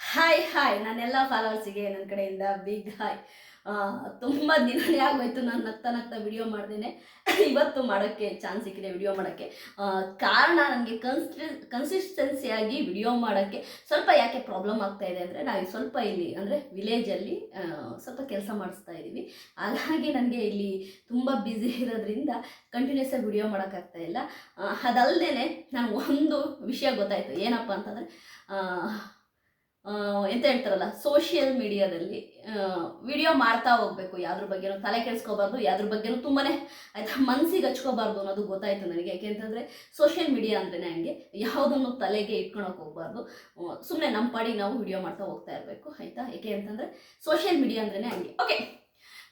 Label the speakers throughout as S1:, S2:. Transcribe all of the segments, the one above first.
S1: Hi hi ನನ್ನೆಲ್ಲ ಫಾಲೋವರ್ಸಿಗೆ ನನ್ನ ಕಡೆಯಿಂದ ಬಿಗ್ ಹಾಯ್ ತುಂಬ ದಿನನೇ ಆಗೋಯ್ತು ನಾನು ನಗ್ತಾ ನಗ್ತಾ ವಿಡಿಯೋ ಮಾಡ್ದೇನೆ. ಇವತ್ತು ಮಾಡೋಕ್ಕೆ ಚಾನ್ಸ್ ಸಿಕ್ಕಿದೆ ವಿಡಿಯೋ ಮಾಡೋಕ್ಕೆ. ಕಾರಣ ನನಗೆ ಕನ್ಸ್ಟಿ ಕನ್ಸಿಸ್ಟೆನ್ಸಿಯಾಗಿ ವಿಡಿಯೋ ಮಾಡೋಕ್ಕೆ ಸ್ವಲ್ಪ ಯಾಕೆ ಪ್ರಾಬ್ಲಮ್ ಆಗ್ತಾ ಇದೆ ಅಂದರೆ ನಾವು ಸ್ವಲ್ಪ ಇಲ್ಲಿ ಅಂದರೆ ವಿಲೇಜಲ್ಲಿ ಸ್ವಲ್ಪ ಕೆಲಸ ಮಾಡಿಸ್ತಾ ಇದ್ದೀವಿ. ಹಾಗಾಗಿ ನನಗೆ ಇಲ್ಲಿ ತುಂಬ ಬ್ಯುಸಿ ಇರೋದ್ರಿಂದ ಕಂಟಿನ್ಯೂಸ್ ಆಗಿ ವಿಡಿಯೋ ಮಾಡೋಕ್ಕಾಗ್ತಾ ಇಲ್ಲ. ಅದಲ್ಲದೆ ನಾನು ಒಂದು ವಿಷಯ ಗೊತ್ತಾಯಿತು. ಏನಪ್ಪ ಅಂತಂದರೆ ಎಂತ ಹೇಳ್ತಾರಲ್ಲ ಸೋಷಿಯಲ್ ಮೀಡಿಯಾದಲ್ಲಿ ವಿಡಿಯೋ ಮಾಡ್ತಾ ಹೋಗ್ಬೇಕು ಯಾವ್ದ್ರ ಬಗ್ಗೆನೂ, ತಲೆ ಕೆಡಿಸ್ಕೋಬಾರ್ದು, ಯಾವ್ದ್ರ ಬಗ್ಗೆನೂ ತುಂಬಾ ಆಯ್ತಾ ಮನ್ಸಿಗೆ ಹಚ್ಕೋಬಾರ್ದು ಅನ್ನೋದು ಗೊತ್ತಾಯ್ತು ನನಗೆ. ಯಾಕೆಂತಂದ್ರೆ ಸೋಷಿಯಲ್ ಮೀಡಿಯಾ ಅಂದ್ರೆ ಹಂಗೆ, ಯಾವುದನ್ನು ತಲೆಗೆ ಇಟ್ಕೊಳಕ್ಕೆ ಹೋಗ್ಬಾರ್ದು. ಸುಮ್ಮನೆ ನಮ್ಮ ಪಾಡಿ ನಾವು ವಿಡಿಯೋ ಮಾಡ್ತಾ ಹೋಗ್ತಾ ಇರಬೇಕು, ಆಯ್ತಾ? ಯಾಕೆ ಅಂತಂದರೆ ಸೋಷಿಯಲ್ ಮೀಡಿಯಾ ಅಂದ್ರೆ ಹಂಗೆ. ಓಕೆ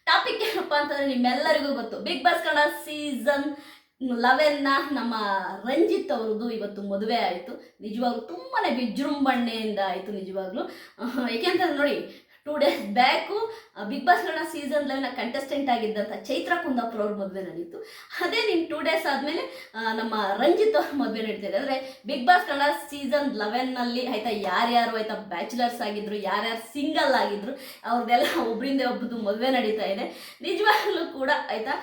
S1: ಟಾಪಿಕ್ ಏನಪ್ಪ ಅಂತಂದ್ರೆ ನಿಮ್ಮೆಲ್ಲರಿಗೂ ಗೊತ್ತು. ಬಿಗ್ ಬಾಸ್ ಕನ್ನಡ ಸೀಸನ್ ಲೆವೆನ್ನ ನಮ್ಮ ರಂಜಿತ್ ಅವ್ರದ್ದು ಇವತ್ತು ಮದುವೆ ಆಯಿತು. ನಿಜವಾಗ್ಲೂ ತುಂಬಾ ವಿಜೃಂಭಣೆಯಿಂದ ಆಯಿತು ನಿಜವಾಗ್ಲೂ. ಏಕೆಂತಂದ್ರೆ ನೋಡಿ two days back big boss Kannada season eleven contestant ಆಗಿದ್ದಂಥ Chaitra Kundapura ಅವ್ರ ಮದುವೆ ನಡೀತು. ಅದೇ ನಿನ್ನ ಟೂ ಡೇಸ್ ಆದಮೇಲೆ ನಮ್ಮ ರಂಜಿತ್ ಅವ್ರ ಮದುವೆ ನಡೀತಿದೆ. ಅಂದರೆ ಬಿಗ್ ಬಾಸ್ ಕನ್ನಡ ಸೀಸನ್ ಲೆವೆನ್ನಲ್ಲಿ ಆಯ್ತಾ, ಯಾರ್ಯಾರು ಆಯ್ತಾ ಬ್ಯಾಚುಲರ್ಸ್ ಆಗಿದ್ರು, ಯಾರ್ಯಾರು ಸಿಂಗಲ್ ಆಗಿದ್ರು ಅವ್ರದ್ದೆಲ್ಲ ಒಬ್ಬರಿಂದ ಒಬ್ಬದು ಮದುವೆ ನಡೀತಾ ಇದೆ. ನಿಜವಾಗ್ಲೂ ಕೂಡ ಆಯಿತಾ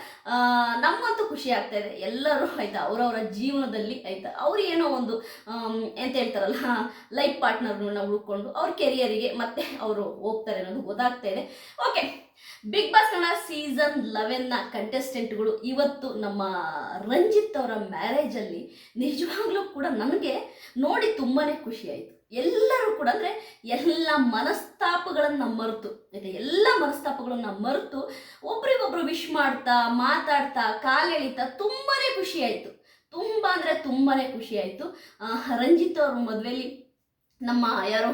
S1: ನಮ್ಮಂತೂ ಖುಷಿ ಆಗ್ತಾ ಇದೆ. ಎಲ್ಲರೂ ಆಯಿತಾ ಅವರವರ ಜೀವನದಲ್ಲಿ ಆಯಿತಾ, ಅವ್ರು ಏನೋ ಒಂದು ಎಂತ ಹೇಳ್ತಾರಲ್ಲ ಲೈಫ್ ಪಾರ್ಟ್ನರ್ನ ಹುಡ್ಕೊಂಡು ಅವ್ರ ಕೆರಿಯರಿಗೆ ಮತ್ತೆ ಅವರು ಹೋಗ್ತಾರೆ. ಅನ್ನೋದು ಗೊತ್ತಾಗ್ತಾ ಇದೆ okay Bigg Boss Kannada season ಲೆವೆನ್ನ ಕಂಟೆಸ್ಟೆಂಟ್ಗಳು ಇವತ್ತು ನಮ್ಮ ರಂಜಿತ್ ಅವರ ಮ್ಯಾರೇಜಲ್ಲಿ ನಿಜವಾಗ್ಲೂ ಕೂಡ ನನಗೆ ನೋಡಿ ತುಂಬಾ ಖುಷಿ ಆಯಿತು. ಎಲ್ಲರೂ ಕೂಡ ಅಂದರೆ ಎಲ್ಲ ಮನಸ್ತಾಪಗಳನ್ನು ಮರೆತು ಆಯ್ತಾ ಎಲ್ಲ ಮನಸ್ತಾಪಗಳನ್ನು ಮರೆತು ಒಬ್ರಿಗೊಬ್ರು ವಿಶ್ ಮಾಡ್ತಾ, ಮಾತಾಡ್ತಾ ಕಾಲೆಳಿತಾ ತುಂಬಾ ಖುಷಿ ಆಯಿತು. ತುಂಬ ಅಂದರೆ ತುಂಬಾ ಖುಷಿ ಆಯಿತು. ರಂಜಿತ್ ಅವ್ರ ಮದುವೆಲಿ ನಮ್ಮ ಯಾರೋ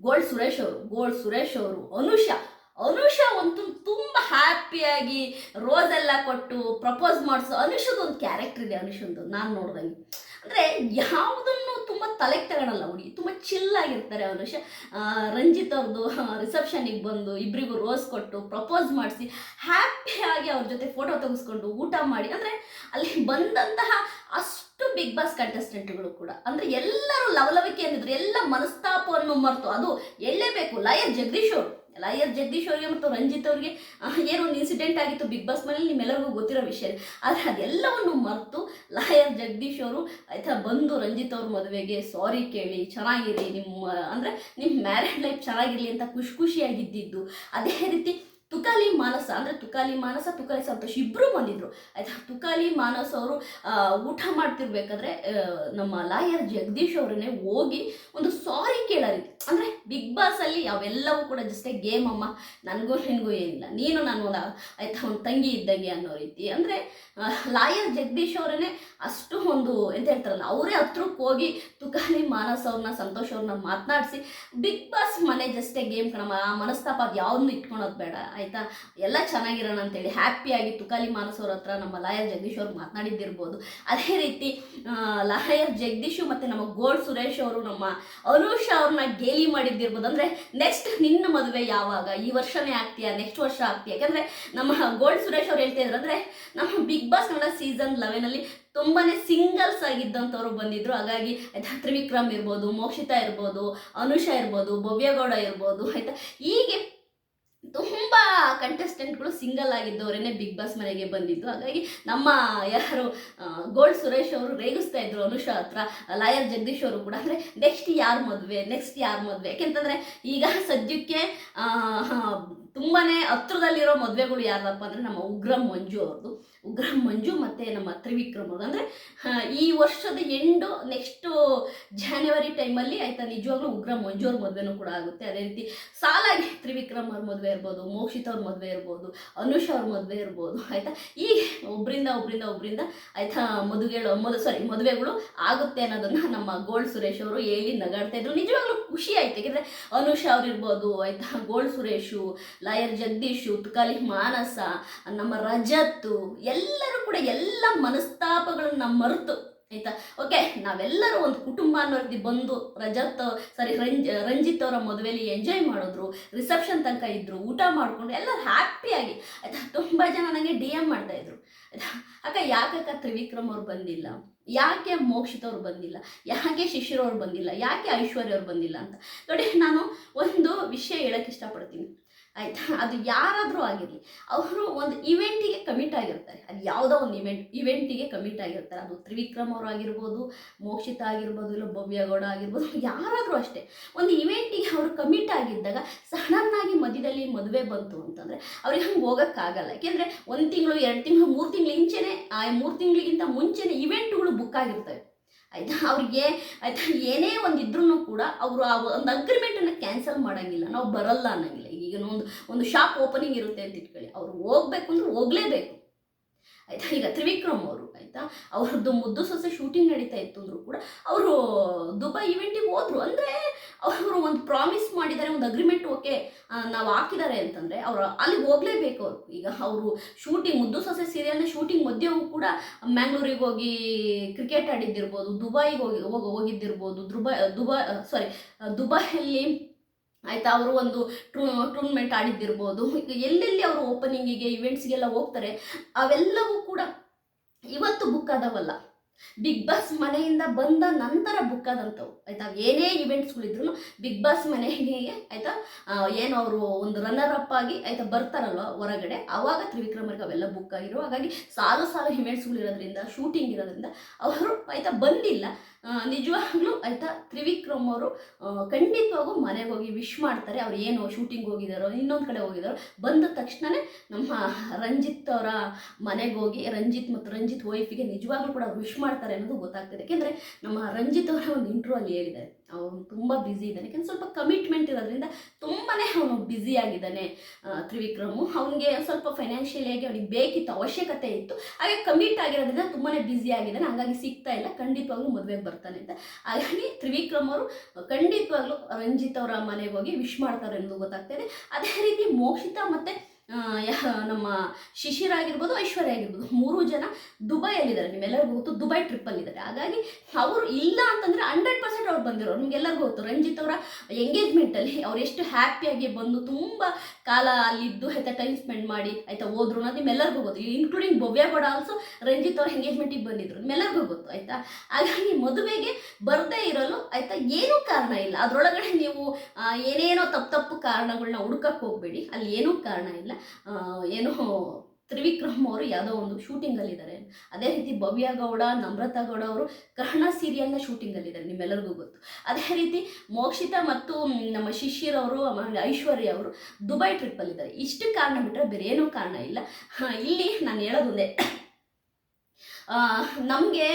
S1: ಗೋಲ್ಡ್ ಸುರೇಶ್ ಅವರು ಗೋಲ್ಡ್ ಸುರೇಶ್ ಅವರು ಅನುಷಾ. ಅನುಷಾ ಒಂದು ತುಂಬ ಹ್ಯಾಪಿಯಾಗಿ ರೋಸ್ ಎಲ್ಲ ಕೊಟ್ಟು ಪ್ರಪೋಸ್ ಮಾಡಿಸೋ ಅನುಷದೊಂದು ಕ್ಯಾರೆಕ್ಟರ್ ಇದೆ ಅನುಷಂದು ನಾನು ನೋಡ್ದಂಗೆ. ಅಂದರೆ ಯಾವುದನ್ನು ತುಂಬ ತಲೆಗೆ ತಗೊಳಲ್ಲ ಹುಡುಗಿ ತುಂಬ ಚಿಲ್ಲಾಗಿರ್ತಾರೆ ಅನುಷ. ಆ, ರಂಜಿತ್ ಅವ್ರದ್ದು ರಿಸೆಪ್ಷನಿಗೆ ಬಂದು ಇಬ್ಬರಿಗೂ ರೋಸ್ ಕೊಟ್ಟು ಪ್ರಪೋಸ್ ಮಾಡಿಸಿ ಹ್ಯಾಪಿಯಾಗಿ ಅವ್ರ ಜೊತೆ ಫೋಟೋ ತೆಗೆಸ್ಕೊಂಡು ಊಟ ಮಾಡಿ ಅಂದರೆ ಅಲ್ಲಿ ಬಂದಂತಹ ಅಷ್ಟು ಬಿಗ್ ಬಾಸ್ ಕಂಟೆಸ್ಟೆಂಟ್ಗಳು ಕೂಡ. ಅಂದ್ರೆ ಎಲ್ಲರೂ ಲವಲವಿಕೆ ಅಂದಿದ್ರು ಎಲ್ಲ ಮನಸ್ತಾಪವನ್ನು ಮರೆತು, ಅದು ಎಳ್ಳೇಬೇಕು. ಲಾಯರ್ ಜಗದೀಶ್ ಅವರು. ಲಾಯರ್ ಜಗದೀಶ್ ಅವರಿಗೆ ಮತ್ತು ರಂಜಿತ್ ಅವರಿಗೆ ಏನೋ ಒಂದು ಇನ್ಸಿಡೆಂಟ್ ಆಗಿತ್ತು ಬಿಗ್ ಬಾಸ್ ಮನೇಲಿ ನಿಮ್ಮೆಲ್ಲರಿಗೂ ಗೊತ್ತಿರೋ ವಿಷಯ ಆದರೆ ಅದೆಲ್ಲವನ್ನು ಮರೆತು ಲಾಯರ್ ಜಗದೀಶ್ ಅವರು, ಆಯ್ತಾ, ಬಂದು ರಂಜಿತ್ ಅವ್ರ ಮದುವೆಗೆ ಸಾರಿ ಕೇಳಿ, ಚೆನ್ನಾಗಿರಿ, ನಿಮ್ಮ, ಅಂದರೆ ನಿಮ್ಮ ಮ್ಯಾರೇಜ್ ಲೈಫ್ ಚೆನ್ನಾಗಿರಲಿ ಅಂತ ಖುಷಿ ಖುಷಿಯಾಗಿದ್ದಿದ್ದು. ಅದೇ ರೀತಿ ತುಕಾಲಿ ಮಾನಸ, ಅಂದರೆ ತುಕಾಲಿ ಮಾನಸ, ತುಕಾಲಿ ಸಂತೋಷ್ ಇಬ್ಬರು ಬಂದಿದ್ರು. ಆಯ್ತಾ? ತುಕಾಲಿ ಮಾನಸ ಅವರು ಊಟ ಮಾಡ್ತಿರ್ಬೇಕಾದ್ರೆ ನಮ್ಮ ಲಾಯರ್ ಜಗದೀಶ್ ಅವರನ್ನೇ ಹೋಗಿ ಒಂದು ಸಾರಿ ಕೇಳರಿ ಅಂದರೆ ಬಿಗ್ ಬಾಸಲ್ಲಿ ಅವೆಲ್ಲವೂ ಕೂಡ ಜಸ್ಟೇ ಗೇಮ್ ಅಮ್ಮ. ನನಗೂ ನಿನಗೂ ಏನಿಲ್ಲ. ನೀನು ನಾನು ಒಂದು, ಆಯ್ತಾ, ಒಂದು ತಂಗಿ ಇದ್ದಂಗೆ ಅನ್ನೋ ರೀತಿ. ಅಂದರೆ ಲಾಯರ್ ಜಗದೀಶ್ ಅವರನ್ನೇ ಅಷ್ಟು ಒಂದು ಎಂತ ಹೇಳ್ತಾರಲ್ಲ, ಅವರೇ ಹತ್ರಕ್ಕೆ ಹೋಗಿ ತುಕಾಲಿ ಮಾನಸ ಅವ್ರನ್ನ, ಸಂತೋಷ್ ಅವ್ರನ್ನ ಮಾತನಾಡಿಸಿ, ಬಿಗ್ ಬಾಸ್ ಮನೆ ಜಸ್ಟೇ ಗೇಮ್ ಕಣಮ್ಮ. ಆ ಮನಸ್ತಾಪ ಅದು ಯಾವ್ದನ್ನು ಇಟ್ಕೊಳೋದು ಬೇಡ. ಆಯಿತಾ? ಎಲ್ಲ ಚೆನ್ನಾಗಿರೋಣ ಅಂತೇಳಿ ಹ್ಯಾಪಿಯಾಗಿ ತುಕಾಲಿ ಮಾನಸವ್ರ ಹತ್ರ ನಮ್ಮ ಲಾಯರ್ ಜಗದೀಶ್ ಅವ್ರು ಮಾತನಾಡಿದ್ದಿರ್ಬೋದು. ಅದೇ ರೀತಿ ಲಾಯರ್ ಜಗದೀಶು ಮತ್ತು ನಮ್ಮ ಗೋಲ್ಡ್ ಸುರೇಶ್ ಅವರು ನಮ್ಮ ಅನುಷ ಅವ್ರನ್ನ ಗೇಲಿ ಮಾಡಿದ್ದಿರ್ಬೋದು. ಅಂದರೆ ನೆಕ್ಸ್ಟ್ ನಿನ್ನ ಮದುವೆ ಯಾವಾಗ? ಈ ವರ್ಷನೇ ಆಗ್ತೀಯಾ? ನೆಕ್ಸ್ಟ್ ವರ್ಷ ಆಗ್ತೀಯಾ? ಯಾಕಂದರೆ ನಮ್ಮ ಗೋಲ್ಡ್ ಸುರೇಶ್ ಅವ್ರು ಹೇಳ್ತಾ ಇದ್ರು, ಅಂದರೆ ನಮ್ಮ ಬಿಗ್ ಬಾಸ್ ಕನ್ನಡ ಸೀಸನ್ ಲೆವೆನಲ್ಲಿ ತುಂಬಾ ಸಿಂಗಲ್ಸ್ ಆಗಿದ್ದಂಥವ್ರು ಬಂದಿದ್ರು. ಹಾಗಾಗಿ ಆಯ್ತಾ, ತ್ರಿವಿಕ್ರಮ್ ಇರ್ಬೋದು, ಮೋಕ್ಷಿತಾ ಇರ್ಬೋದು, ಅನುಷಾ ಇರ್ಬೋದು ಭವ್ಯಗೌಡ ಇರ್ಬೋದು, ಆಯ್ತಾ? ಹೀಗೆ ತುಂಬ ಕಂಟೆಸ್ಟೆಂಟ್ಗಳು ಸಿಂಗಲ್ ಆಗಿದ್ದವರೇನೆ ಬಿಗ್ ಬಾಸ್ ಮನೆಗೆ ಬಂದಿದ್ದು. ಹಾಗಾಗಿ ನಮ್ಮ ಯಾರು ಗೋಲ್ಡ್ ಸುರೇಶ್ ಅವರು ರೇಗಿಸ್ತಾ ಇದ್ರು ಅನುಷಾ ಹತ್ರ ಲಾಯರ್ ಜಗದೀಶ್ ಅವರು ಕೂಡ. ಅಂದರೆ ನೆಕ್ಸ್ಟ್ ಯಾರು ಮದುವೆ ನೆಕ್ಸ್ಟ್ ಯಾರು ಮದುವೆ? ಯಾಕೆಂತಂದರೆ ಈಗ ಸದ್ಯಕ್ಕೆ ತುಂಬಾ ಹತ್ರದಲ್ಲಿರೋ ಮದುವೆಗಳು ಯಾರಪ್ಪ ಅಂದರೆ ನಮ್ಮ ಉಗ್ರಂ ಮಂಜು ಅವ್ರದ್ದು ಉಗ್ರಂ ಮಂಜು ಮತ್ತು ನಮ್ಮ ತ್ರಿವಿಕ್ರಮ್ ಅವ್ರದ್ದು ಅಂದರೆ ಈ ವರ್ಷದ ಎಂಡು, ನೆಕ್ಸ್ಟು ಜಾನ್ವರಿ ಟೈಮಲ್ಲಿ ಆಯ್ತಾ, ನಿಜವಾಗ್ಲೂ ಉಗ್ರ ಮಂಜು ಅವ್ರ ಮದುವೆನೂ ಕೂಡ ಆಗುತ್ತೆ. ಅದೇ ರೀತಿ ಸಾಲಾಗಿ ತ್ರಿವಿಕ್ರಮ್ ಅವ್ರ ಮದುವೆ ಇರ್ಬೋದು, ಮೋಕ್ಷಿತ್ ಅವ್ರ ಮದುವೆ ಇರ್ಬೋದು, ಅನುಷ್ ಅವ್ರ ಮದುವೆ ಇರ್ಬೋದು, ಆಯಿತಾ? ಈ ಒಬ್ಬರಿಂದ ಒಬ್ಬರಿಂದ ಒಬ್ಬರಿಂದ ಆಯ್ತಾ, ಮದುವೆಗಳು, ಮದು ಸಾರಿ ಮದುವೆಗಳು ಆಗುತ್ತೆ ಅನ್ನೋದನ್ನು ನಮ್ಮ ಗೋಲ್ಡ್ ಸುರೇಶ್ ಅವರು ಹೇಳಿ ನಗಾಡ್ತಾ ಇದ್ರು. ನಿಜವಾಗ್ಲೂ ಖುಷಿ ಆಯ್ತು. ಯಾಕೆಂದರೆ ಅನುಷ್ ಅವ್ರು ಇರ್ಬೋದು, ಆಯಿತಾ ಗೋಲ್ಡ್ ಸುರೇಶು, ಲಾಯರ್ ಜಗದೀಶು, ತುಕಾಲಿ ಮಾನಸ, ನಮ್ಮ ರಜತ್ತು ಎಲ್ಲರೂ ಕೂಡ ಎಲ್ಲ ಮನಸ್ತಾಪಗಳನ್ನ ಮರೆತು, ಆಯ್ತಾ? ಓಕೆ ನಾವೆಲ್ಲರೂ ಒಂದು ಕುಟುಂಬ ಅನ್ನೋ ರೀತಿ ಬಂದು ರಜತ್ ಸಾರಿ ರಂಜ್, ರಂಜಿತ್ ಅವರ ಮದುವೆಲಿ ಎಂಜಾಯ್ ಮಾಡಿದ್ರು ರಿಸೆಪ್ಷನ್ ತನಕ ಇದ್ರು, ಊಟ ಮಾಡಿಕೊಂಡು ಎಲ್ಲರೂ ಹ್ಯಾಪಿಯಾಗಿ ಆಯ್ತಾ? ತುಂಬ ಜನ ನನಗೆ ಡಿ ಎಂ ಮಾಡ್ತಾ ಇದ್ರು, ಆಯ್ತಾ? ಅಕ್ಕ ಯಾಕಕ್ಕ ತ್ರಿವಿಕ್ರಮ್ ಅವ್ರು ಬಂದಿಲ್ಲ? ಯಾಕೆ ಮೋಕ್ಷಿತವ್ರು ಬಂದಿಲ್ಲ? ಯಾಕೆ ಶಿಶಿರವ್ರು ಬಂದಿಲ್ಲ? ಯಾಕೆ ಐಶ್ವರ್ಯ ಅವ್ರು ಬಂದಿಲ್ಲ ಅಂತ? ನೋಡಿ, ನಾನು ಒಂದು ವಿಷಯ ಹೇಳಕ್ಕೆ ಇಷ್ಟಪಡ್ತೀನಿ. ಆಯ್ತಾ? ಅದು ಯಾರಾದರೂ ಆಗಿರಲಿ. ಅವರು ಒಂದು ಇವೆಂಟಿಗೆ ಕಮಿಟ್ ಆಗಿರ್ತಾರೆ. ಅದು ಯಾವುದೋ ಒಂದು ಇವೆಂಟ್ ಇವೆಂಟಿಗೆ ಕಮಿಟ್ ಆಗಿರ್ತಾರೆ. ಅದು ತ್ರಿವಿಕ್ರಮ್ ಅವರು ಆಗಿರ್ಬೋದು, ಮೋಕ್ಷಿತ ಆಗಿರ್ಬೋದು, ಇಲ್ಲ ಭವ್ಯಗೌಡ ಆಗಿರ್ಬೋದು ಯಾರಾದರೂ ಅಷ್ಟೇ. ಒಂದು ಇವೆಂಟಿಗೆ ಅವರು ಕಮಿಟ್ ಆಗಿದ್ದಾಗ ಸಡನ್ನಾಗಿ ಮಧ್ಯದಲ್ಲಿ ಮದುವೆ ಬಂತು ಅಂತಂದರೆ ಅವ್ರಿಗೆ ಹಂಗೆ ಹೋಗೋಕ್ಕಾಗಲ್ಲ. ಯಾಕೆಂದರೆ ಒಂದು ತಿಂಗಳು, ಎರಡು ತಿಂಗಳು, ಮೂರು ತಿಂಗಳು ಮುಂಚೆನೇ ಆ ಮೂರು ತಿಂಗಳಿಗಿಂತ ಮುಂಚೆನೇ ಇವೆಂಟ್ಗಳು ಬುಕ್ ಆಗಿರ್ತವೆ. ಆಯಿತಾ? ಅವ್ರಿಗೆ, ಆಯಿತಾ? ಏನೇ ಒಂದು ಇದ್ರೂ ಕೂಡ ಅವರು ಆ ಒಂದು ಅಗ್ರಿಮೆಂಟನ್ನು ಕ್ಯಾನ್ಸಲ್ ಮಾಡೋಂಗಿಲ್ಲ. ನಾವು ಬರಲ್ಲ ಅನ್ನೋಂಗಿಲ್ಲ. ಈಗ ಒಂದು ಒಂದು ಶಾಪ್ ಓಪನಿಂಗ್ ಇರುತ್ತೆ ಅಂತ ಇಟ್ಕೊಳ್ಳಿ. ಅವ್ರು ಹೋಗ್ಬೇಕು ಅಂದ್ರೆ ಹೋಗಲೇಬೇಕು. ಆಯಿತಾ? ಈಗ ತ್ರಿವಿಕ್ರಮ್ ಅವರು, ಆಯಿತಾ? ಅವ್ರದ್ದು ಮುದ್ದು ಸೊಸೆ ಶೂಟಿಂಗ್ ನಡೀತಾ ಇತ್ತು ಅಂದರೂ ಕೂಡ ಅವರು ದುಬೈ ಇವೆಂಟಿಗೆ ಹೋದ್ರು. ಅಂದ್ರೆ ಅವರು ಒಂದು ಪ್ರಾಮಿಸ್ ಮಾಡಿದ್ದಾರೆ, ಒಂದು ಅಗ್ರಿಮೆಂಟ್ ಓಕೆ ನಾವು ಹಾಕಿದ್ದಾರೆ ಅಂತಂದರೆ ಅವರು ಅಲ್ಲಿಗೆ ಹೋಗಲೇಬೇಕು ಅವರು. ಈಗ ಅವರು ಶೂಟಿಂಗ್ ಮುದ್ದು ಸೊಸೆ ಸೀರಿಯಲ್ನ ಶೂಟಿಂಗ್ ಮಧ್ಯೆಯೂ ಕೂಡ ಮ್ಯಾಂಗ್ಳೂರಿಗೆ ಹೋಗಿ ಕ್ರಿಕೆಟ್ ಆಡಿದ್ದಿರ್ಬೋದು ದುಬೈಗೆ ಹೋಗಿ ಹೋಗಿ, ಹೋಗಿದ್ದಿರ್ಬೋದು ದುಬೈ ದುಬೈ ಸಾರಿ ದುಬೈಯಲ್ಲಿ ಆಯಿತಾ? ಅವರು ಒಂದು ಟೂ ಟೂರ್ನಮೆಂಟ್ ಆಡಿದ್ದಿರ್ಬೋದು. ಎಲ್ಲೆಲ್ಲಿ ಅವರು ಓಪನಿಂಗಿಗೆ ಇವೆಂಟ್ಸ್ಗೆಲ್ಲ ಹೋಗ್ತಾರೆ, ಅವೆಲ್ಲವೂ ಕೂಡ ಇವತ್ತು ಬುಕ್ ಆದವಲ್ಲ. ಬಿಗ್ ಬಾಸ್ ಮನೆಯಿಂದ ಬಂದ ನಂತರ ಬುಕ್ ಆದಂಥವು. ಆಯಿತಾ? ಏನೇ ಇವೆಂಟ್ಸ್ಗಳಿದ್ರು ಬಿಗ್ ಬಾಸ್ ಮನೆಗೆ, ಆಯಿತಾ? ಏನು ಅವರು ಒಂದು ರನ್ನರ್ ಅಪ್ ಆಗಿ, ಆಯಿತಾ, ಬರ್ತಾರಲ್ವ ಹೊರಗಡೆ? ಆವಾಗ ತ್ರಿವಿಕ್ರಮರಿಗೆ ಅವೆಲ್ಲ ಬುಕ್ ಆಗಿರೋ. ಹಾಗಾಗಿ ಸಾಲು ಸಾಲು ಇವೆಂಟ್ಸ್ಗಳಿರೋದ್ರಿಂದ ಶೂಟಿಂಗ್ ಇರೋದ್ರಿಂದ, ಅವರು, ಆಯಿತಾ, ಬಂದಿಲ್ಲ. ನಿಜವಾಗ್ಲೂ ಆಯಿತಾ? ತ್ರಿವಿಕ್ರಮ್ ಅವರು ಖಂಡಿತವಾಗೂ ಮನೆಗೆ ಹೋಗಿ ವಿಶ್ ಮಾಡ್ತಾರೆ. ಅವ್ರು ಏನು ಶೂಟಿಂಗ್ ಹೋಗಿದ್ದಾರೋ ಇನ್ನೊಂದು ಕಡೆ ಹೋಗಿದಾರೋ. ಬಂದ ತಕ್ಷಣವೇ ನಮ್ಮ ರಂಜಿತ್ ಅವರ ಮನೆಗೆ ಹೋಗಿ, ರಂಜಿತ್ ಮತ್ತು ರಂಜಿತ್ ವೈಫಿಗೆ ನಿಜವಾಗ್ಲೂ ಕೂಡ ವಿಶ್ ಮಾಡ್ತಾರೆ ಅನ್ನೋದು ಗೊತ್ತಾಗ್ತದೆ. ಯಾಕೆಂದರೆ ನಮ್ಮ ರಂಜಿತ್ ಅವರ ಒಂದು ಇಂಟ್ರೋ ಅಲ್ಲಿ ಹೇಳಿದ್ದಾರೆ. ಅವನು ತುಂಬ ಬ್ಯುಸಿ ಇದ್ದಾನೆ. ಯಾಕೆಂದ್ರೆ ಸ್ವಲ್ಪ ಕಮಿಟ್ಮೆಂಟ್ ಇರೋದ್ರಿಂದ ತುಂಬಾ ಅವನು ಬ್ಯುಸಿ ಆಗಿದ್ದಾನೆ ತ್ರಿವಿಕ್ರಮು. ಅವನಿಗೆ ಸ್ವಲ್ಪ ಫೈನಾನ್ಷಿಯಲಿಯಾಗಿ ಅವನಿಗೆ ಬೇಕಿತ್ತು, ಅವಶ್ಯಕತೆ ಇತ್ತು. ಹಾಗೆ ಕಮಿಟ್ ಆಗಿರೋದ್ರಿಂದ ತುಂಬಾ ಬ್ಯುಸಿ ಆಗಿದ್ದಾನೆ. ಹಾಗಾಗಿ ಸಿಗ್ತಾ ಇಲ್ಲ. ಖಂಡಿತವಾಗ್ಲೂ ಮದುವೆಗೆ ಬರ್ತಾನೆ ಅಂತ. ಹಾಗಾಗಿ ತ್ರಿವಿಕ್ರಮ್ ಅವರು ಖಂಡಿತವಾಗ್ಲೂ ರಂಜಿತ್ ಅವರ ಮನೆಗೆ ಹೋಗಿ ವಿಶ್ ಮಾಡ್ತಾರೆ ಅನ್ನೋದು ಗೊತ್ತಾಗ್ತಾ ಇದೆ. ಅದೇ ರೀತಿ ಮೋಕ್ಷಿತ ಮತ್ತು ನಮ್ಮ ಶಿಶಿರ ಆಗಿರ್ಬೋದು, ಐಶ್ವರ್ಯ ಆಗಿರ್ಬೋದು, ಮೂರು ಜನ ದುಬೈಯಲ್ಲಿದ್ದಾರೆ. ನಿಮ್ಮೆಲ್ಲರಿಗೂ ಗೊತ್ತು, ದುಬೈ ಟ್ರಿಪ್ಪಲ್ಲಿದ್ದಾರೆ ಹಾಗಾಗಿ ಅವರು ಇಲ್ಲ ಅಂತಂದರೆ ಹಂಡ್ರೆಡ್ ಪರ್ಸೆಂಟ್ ಅವ್ರು ಬಂದಿರೋರು. ನಿಮ್ಗೆಲ್ಲರಿಗೂ ಗೊತ್ತು, ರಂಜಿತ್ ಅವರ ಎಂಗೇಜ್ಮೆಂಟಲ್ಲಿ ಅವ್ರು ಎಷ್ಟು ಹ್ಯಾಪಿಯಾಗಿ ಬಂದು ತುಂಬ ಕಾಲ ಅಲ್ಲಿದ್ದು ಆಯ್ತಾ ಟೈಮ್ ಸ್ಪೆಂಡ್ ಮಾಡಿ ಆಯಿತಾ ಹೋದ್ರು ಅನ್ನೋದು ನಿಮ್ಮೆಲ್ಲರಿಗೂ ಗೊತ್ತು. ಇನ್ಕ್ಲೂಡಿಂಗ್ ಭವ್ಯ ಕೂಡ ಆಲ್ಸೋ ರಂಜಿತ್ ಅವ್ರ ಎಂಗೇಜ್ಮೆಂಟಿಗೆ ಬಂದಿದ್ರು. ನಿಮ್ಮೆಲ್ಲರಿಗೂ ಗೊತ್ತು, ಆಯಿತಾ? ಹಾಗಾಗಿ ಮದುವೆಗೆ ಬರದೇ ಇರಲು ಆಯಿತಾ ಏನೂ ಕಾರಣ ಇಲ್ಲ. ಅದರೊಳಗಡೆ ನೀವು ಏನೇನೋ ತಪ್ಪು ತಪ್ಪು ಕಾರಣಗಳನ್ನ ಹುಡ್ಕಕ್ಕೆ ಹೋಗಬೇಡಿ. ಅಲ್ಲಿ ಏನೂ ಕಾರಣ ಇಲ್ಲ. ಏನೋ ತ್ರಿವಿಕ್ರಮ್ ಅವರು ಯಾವುದೋ ಒಂದು ಶೂಟಿಂಗಲ್ಲಿದ್ದಾರೆ. ಅದೇ ರೀತಿ ಭವ್ಯ ಗೌಡ, ನಮ್ರತಾ ಗೌಡ ಅವರು ಕರ್ಣ ಸೀರಿಯಲ್ನ ಶೂಟಿಂಗಲ್ಲಿದ್ದಾರೆ ನಿಮ್ಮೆಲ್ಲರಿಗೂ ಗೊತ್ತು. ಅದೇ ರೀತಿ ಮೋಕ್ಷಿತ ಮತ್ತು ನಮ್ಮ ಶಿಷ್ಯರವರು ಐಶ್ವರ್ಯ ಅವರು ದುಬೈ ಟ್ರಿಪ್ಪಲ್ಲಿದ್ದಾರೆ. ಇಷ್ಟು ಕಾರಣ ಬಿಟ್ಟರೆ ಬೇರೆ ಏನೂ ಕಾರಣ ಇಲ್ಲ. ಇಲ್ಲಿ ನಾನು ಹೇಳೋದೊಂದೇ ನಮಗೆ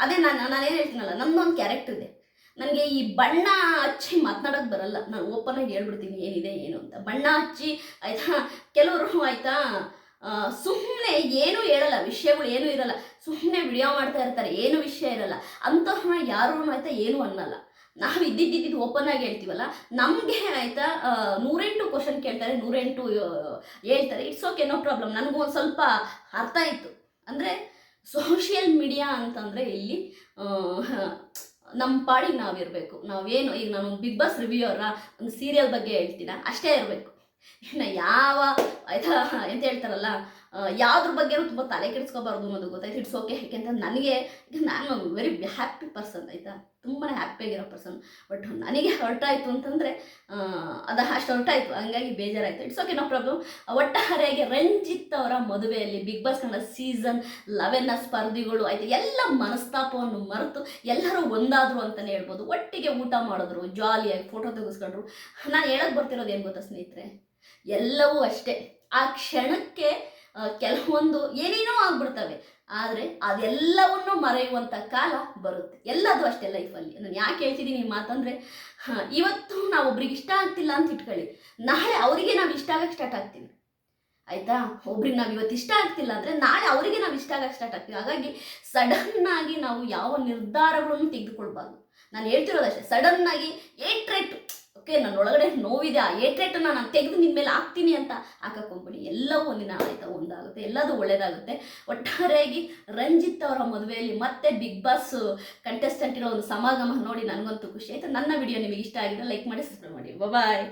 S1: ಅದೇ ನಾನು, ನಾನೇನು ಹೇಳ್ತೀನಲ್ಲ ನಮ್ಮದೊಂದು ಕ್ಯಾರೆಕ್ಟರ್ ಇದೆ. ನನಗೆ ಈ ಬಣ್ಣ ಹಚ್ಚಿ ಮಾತನಾಡೋಕೆ ಬರಲ್ಲ. ನಾನು ಓಪನ್ ಆಗಿ ಹೇಳ್ಬಿಡ್ತೀನಿ ಏನಿದೆ ಏನು ಅಂತ. ಬಣ್ಣ ಹಚ್ಚಿ, ಆಯಿತಾ? ಕೆಲವರು ಆಯಿತಾ ಸುಮ್ಮನೆ ಏನೂ ಹೇಳಲ್ಲ, ವಿಷಯಗಳು ಏನೂ ಇರಲ್ಲ. ಸುಮ್ಮನೆ ವಿಡಿಯೋ ಮಾಡ್ತಾ ಇರ್ತಾರೆ, ಏನು ವಿಷಯ ಇರಲ್ಲ. ಅಂತಹ ಯಾರೂ ಆಯಿತಾ ಏನೂ ಅನ್ನಲ್ಲ. ನಾವು ಇದ್ದಿದ್ದಿದ್ದು ಓಪನ್ ಆಗಿ ಹೇಳ್ತೀವಲ್ಲ? ನಮಗೆ ಆಯಿತಾ ನೂರೆಂಟು ಕ್ವಶನ್ ಕೇಳ್ತಾರೆ, ನೂರೆಂಟು ಹೇಳ್ತಾರೆ. ಇಟ್ಸ್ ಓಕೆ ನೋ ಪ್ರಾಬ್ಲಮ್ ನನಗೂ ಒಂದು ಸ್ವಲ್ಪ ಅರ್ಥ ಆಯಿತು. ಅಂದರೆ ಸೋಷಿಯಲ್ ಮೀಡಿಯಾ ಅಂತಂದರೆ ಇಲ್ಲಿ ನಮ್ಮ ಪಾಡಿಗೆ ನಾವಿರಬೇಕು. ನಾವೇನು, ಈಗ ನಾನು ಬಿಗ್ ಬಾಸ್ ರಿವ್ಯೂವರ ಒಂದು ಸೀರಿಯಲ್ ಬಗ್ಗೆ ಹೇಳ್ತೀನ? ಅಷ್ಟೇ ಇರಬೇಕು. ಇನ್ನು ಯಾವ ಆಯ್ತಾ ಎಂತ ಹೇಳ್ತಾರಲ್ಲ ಯಾವ್ದ್ರ ಬಗ್ಗೆ ತುಂಬ ತಲೆ ಕೆಡಿಸ್ಕೋಬಾರ್ದು ಅನ್ನೋದು ಗೊತ್ತಾಯ್ತು. ಇಟ್ಸ್ ಓಕೆ ಯಾಕೆಂತ ನನಗೆ ನಾನು ವೆರಿ ಹ್ಯಾಪಿ ಪರ್ಸನ್ ಆಯಿತಾ? ತುಂಬಾ ಹ್ಯಾಪಿಯಾಗಿರೋ ಪರ್ಸನ್ ಬಟ್ ನನಗೆ ಹರ್ಟ್ ಆಯಿತು ಅಂತಂದರೆ ಅದು ಅಷ್ಟು ಹರ್ಟ್ ಹಂಗಾಗಿ ಬೇಜಾರಾಯಿತು. ಇಟ್ಸ್ ಓಕೆ ನೋ ಪ್ರಾಬ್ಲಮ್ ಒಟ್ಟಾರೆಯಾಗಿ ರಂಜಿತ್ ಅವರ ಮದುವೆಯಲ್ಲಿ ಬಿಗ್ ಬಾಸ್ ಕನ್ನಡ ಸೀಸನ್ ಲೆವೆನ್ನ ಸ್ಪರ್ಧಿಗಳು ಆಯಿತು. ಎಲ್ಲ ಮನಸ್ತಾಪವನ್ನು ಮರೆತು ಎಲ್ಲರೂ ಒಂದಾದರು ಅಂತಲೇ ಹೇಳ್ಬೋದು. ಒಟ್ಟಿಗೆ ಊಟ ಮಾಡಿದ್ರು ಜಾಲಿಯಾಗಿ ಫೋಟೋ ತೆಗೆಸ್ಕೊಂಡ್ರು. ನಾನು ಹೇಳಕ್ಕೆ ಬರ್ತಿರೋದು ಏನು ಗೊತ್ತಾ ಸ್ನೇಹಿತರೆ? ಎಲ್ಲವೂ ಅಷ್ಟೇ. ಆ ಕ್ಷಣಕ್ಕೆ ಕೆಲವೊಂದು ಏನೇನೋ ಆಗ್ಬಿಡ್ತವೆ. ಆದರೆ ಅದೆಲ್ಲವನ್ನು ಮರೆಯುವಂಥ ಕಾಲ ಬರುತ್ತೆ. ಎಲ್ಲದೂ ಅಷ್ಟೇ ಲೈಫಲ್ಲಿ ನಾನು ಯಾಕೆ ಹೇಳ್ತಿದ್ದೀನಿ ಮಾತಂದರೆ ಇವತ್ತು ನಾವು ಒಬ್ರಿಗೆ ಇಷ್ಟ ಆಗ್ತಿಲ್ಲ ಅಂತ ಇಟ್ಕೊಳ್ಳಿ. ನಾಳೆ ಅವರಿಗೆ ನಾವು ಇಷ್ಟ ಆಗಕ್ಕೆ ಸ್ಟಾರ್ಟ್ ಆಗ್ತೀವಿ. ಆಯಿತಾ? ಒಬ್ರಿಗೆ ನಾವು ಇವತ್ತು ಇಷ್ಟ ಆಗ್ತಿಲ್ಲ ಅಂದರೆ ನಾಳೆ ಅವರಿಗೆ ನಾವು ಇಷ್ಟ ಆಗಕ್ಕೆ ಸ್ಟಾರ್ಟ್ ಆಗ್ತೀವಿ. ಹಾಗಾಗಿ ಸಡನ್ನಾಗಿ ನಾವು ಯಾವ ನಿರ್ಧಾರಗಳನ್ನು ತೆಗೆದುಕೊಳ್ಬಾರ್ದು. ನಾನು ಹೇಳ್ತಿರೋದಷ್ಟೇ ಸಡನ್ನಾಗಿ ಏಟ್ರೇಟ್ ಓಕೆ ನನ್ನ ಒಳಗಡೆ ನೋವಿದೆ. ಆ ಏಟ್ರೇಟನ್ನು ನಾನು ತೆಗೆದು ನಿಮ್ಮ ಮೇಲೆ ಹಾಕ್ತೀನಿ ಅಂತ. ಹಾಕಕ್ಕೆ ಹೋಗ್ಬೇಡಿ ಎಲ್ಲವೂ ಒಂದಿನ ಆಯ್ತಾ? ಒಂದಾಗುತ್ತೆ. ಎಲ್ಲದೂ ಒಳ್ಳೇದಾಗುತ್ತೆ. ಒಟ್ಟಾರೆಯಾಗಿ ರಂಜಿತ್ ಅವರ ಮದುವೆಯಲ್ಲಿ ಮತ್ತೆ ಬಿಗ್ ಬಾಸ್ ಕಂಟೆಸ್ಟೆಂಟ್ ಇರೋ ಒಂದು ಸಮಾಗಮ ನೋಡಿ ನನಗಂತೂ ಖುಷಿ ಆಯಿತು. ನನ್ನ ವಿಡಿಯೋ ನಿಮಗೆ ಇಷ್ಟ ಆಗಿದೆ ಲೈಕ್ ಮಾಡಿ ಸಬ್ಸ್ಕ್ರೈಬ್ ಮಾಡಿ. ಬಾಯ್